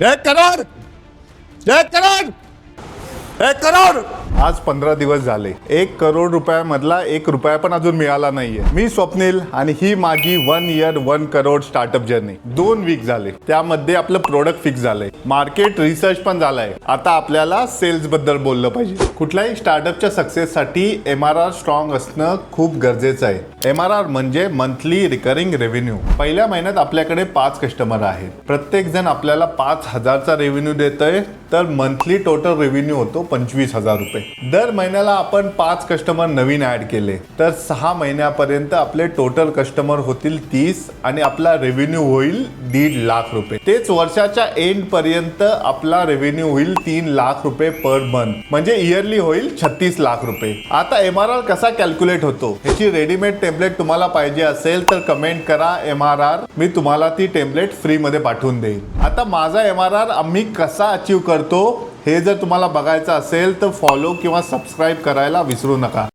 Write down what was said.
एक करोड एक करोड एक करोड आज पंधरा दिवस झाले. एक करोड रुपयामधला एक रुपया पण अजून मिळाला नाहीये. मी स्वप्नील आणि ही माझी one year one crore startup journey दोन वीक झाले. त्यामध्ये आपलं प्रोडक्ट फिक्स झालंय. मार्केट रिसर्च पण झालाय. आता आपल्याला सेल्सबद्दल बोललं पाहिजे. कुठल्याही स्टार्टअपच्या सक्सेससाठी एम आर आर स्ट्रॉंग असणं खूप गरजेचं आहे. एम आर आर म्हणजे मंथली रिकरिंग रेव्हेन्यू पहिल्या महिन्यात आपल्याकडे पाच कस्टमर आहेत. प्रत्येक जण आपल्याला पाच हजारचा रेव्हेन्यू देतोय. तर मंथली टोटल रेव्हेन्यू होतो पंचवीस हजार रुपये. दर महिन्याला आपण पाच कस्टमर नवीन ऍड केले. तर सहा महिन्यापर्यंत आपले टोटल कस्टमर होतील तीस आणि आपला रेव्हेन्यू होईल दीड लाख रुपये. तेच वर्षाच्या एंड पर्यंत आपला रेव्हेन्यू होईल तीन लाख रुपये पर मंथ म्हणजे इयरली होईल छत्तीस लाख रुपये. आता एम आर आर कसा कॅल्क्युलेट होतो? ह्याची रेडीमेड टेम्पलेट तुम्हाला पाहिजे असेल तर कमेंट करा एम आर आर मी तुम्हाला ती टेम्पलेट फ्रीमध्ये पाठवून देईल आता माझा एम आर आर आम्ही कसा अचीव करतो? हे जर तुम्हाला बघायचं असेल तर फॉलो किंवा सबस्क्राईब करायला विसरू नका.